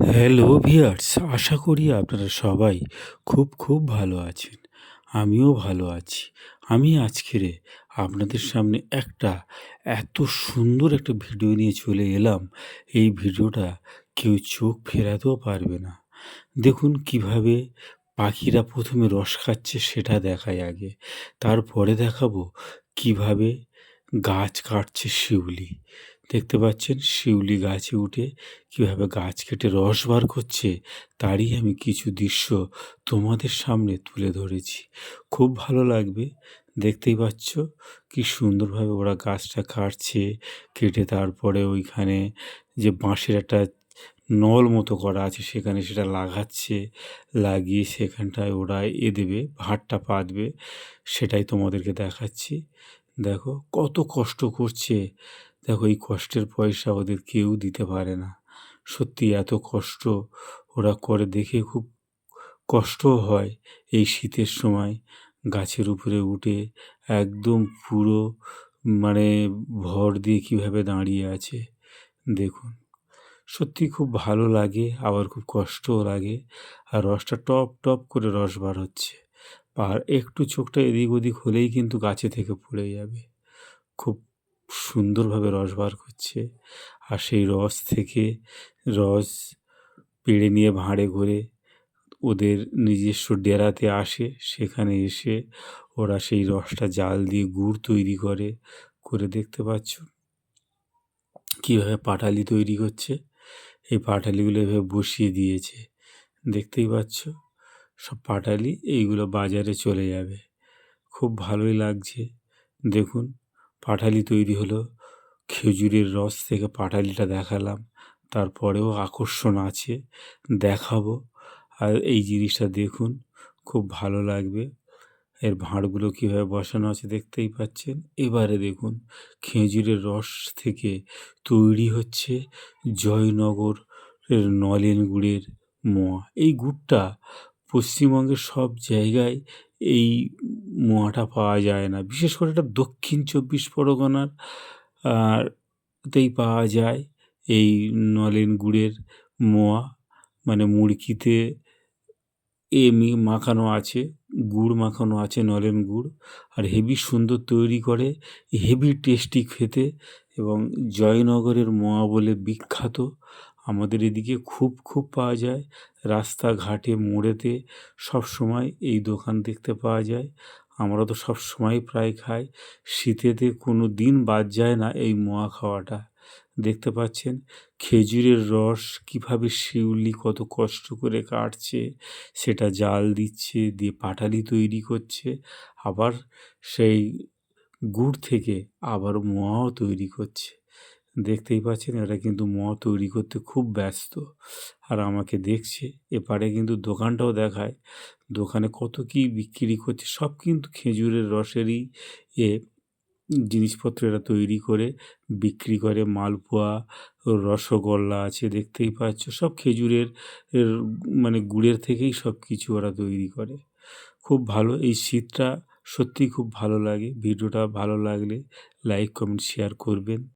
Hello viewers আশা করি আপনারা সবাই খুব খুব ভালো আছেন। আমিও ভালো আছি। আমি আজকের আপনাদের সামনে একটা এত সুন্দর একটা ভিডিও নিয়ে চলে এলাম। এই ভিডিওটা কেউ চোখ ফেরাতেও পারবে না। দেখুন কীভাবে পাখিরা প্রথমে রস খাচ্ছে সেটা দেখায় আগে। তারপরে দেখাবো কীভাবে গাছ কাটছে শিউলি। দেখতে পাচ্ছেন শিউলি গাছে উঠে কীভাবে গাছ কেটে রস বার করছে, তারই আমি কিছু দৃশ্য তোমাদের সামনে তুলে ধরেছি। খুব ভালো লাগবে, দেখতেই পাচ্ছ কি সুন্দরভাবে ওরা গাছটা কাটছে, কেটে তারপরে ওইখানে যে বাঁশের একটা নল মতো করা আছে সেখানে সেটা লাগাচ্ছে, লাগিয়ে সেখানটায় ওরা এ দেবে ভাতটা পাতবে, সেটাই তোমাদেরকে দেখাচ্ছি। দেখো কত কষ্ট করছে দেখো, এই কষ্টের পয়সা ওদের কেউ দিতে পারে না। সত্যি এত কষ্ট ওরা করে দেখে খুব কষ্টও হয় এই শীতের সময়। গাছের উপরে উঠে একদম পুরো মানে ভর দিয়ে কীভাবে দাঁড়িয়ে আছে, দেখুন। সত্যি খুব ভালো লাগে, আবার খুব কষ্টও লাগে। আর রসটা টপ টপ করে রস বার হচ্ছে। আর একটু চোখটা এদিক ওদিক হলেই কিন্তু গাছে থেকে পড়ে যাবে। খুব সুন্দরভাবে রস বার করছে আর সেই রস থেকে রস পেড়ে নিয়ে ভাঁড়ে করে ওদের নিজস্ব ডেরাতে আসে। সেখানে এসে ওরা সেই রসটা জাল দিয়ে গুড় তৈরি করে। করে দেখতে পাচ্ছ কীভাবে পাটালি তৈরি করছে। এই পাটালিগুলো এভাবে বসিয়ে দিয়েছে। দেখতেই পাচ্ছ সব পাটালি এইগুলো বাজারে চলে যাবে। খুব ভালোই লাগছে। দেখুন পাটালি তৈরি হলো। খেজুরের রস থেকে পাটালিটা দেখালাম। তারপরেও আকর্ষণ আছে, দেখাবো। আর এই জিনিসটা দেখুন, খুব ভালো লাগবে। এর ভাঁড়গুলো কীভাবে বসানো আছে দেখতেই পাচ্ছেন। এবারে দেখুন, খেজুরের রস থেকে তৈরি হচ্ছে জয়নগর নলেন গুড়ের মোয়া। এই গুড়টা পশ্চিমবঙ্গের সব জায়গায় এই মোয়াটা পাওয়া যায় না। বিশেষ করে এটা দক্ষিণ চব্বিশ পরগনার তেই পাওয়া যায় এই নলেন গুড়ের মোয়া। মানে মুড়কিতে এমনি মাখানো আছে, গুড় মাখানো আছে নলেন গুড়, আর হেভি সুন্দর তৈরি করে, হেভি টেস্টি খেতে এবং জয়নগরের মোয়া বলে বিখ্যাত। আমাদের এদিকে খুব খুব পাওয়া যায়। রাস্তাঘাটে, মোড়েতে সব সময় এই দোকান দেখতে পাওয়া যায়। আমরা তো সব সময় প্রায় খাই। শীতেতে কোনো দিন বাদ যায় না এই মোয়া খাওয়াটা। দেখতে পাচ্ছেন, খেজুরের রস কীভাবে শিউলি কত কষ্ট করে কাটছে। সেটা জাল দিচ্ছে, দিয়ে পাটালি তৈরি করছে। আবার সেই গুড় থেকে আবার মোয়াও তৈরি করছে। দেখতেই পাচ্ছেন এরা কিন্তু মোয়া তৈরি করতে খুব ব্যস্ত। আর আমাকে দেখছে, এপারে কিন্তু দোকানটাও দেখায়। দোকানে কত কী বিক্রি করছে, সব কিন্তু খেজুরের রসেরই এ জিনিসপত্র এরা তৈরি করে, বিক্রি করে। মালপোয়া, রসগোল্লা আছে, দেখতেই পাচ্ছ। সব খেজুরের মানে গুড়ের থেকেই সব কিছু ওরা তৈরি করে। খুব ভালো, এই শীতটা সত্যিই খুব ভালো লাগে। ভিডিওটা ভালো লাগলে লাইক, কমেন্ট, শেয়ার করবেন।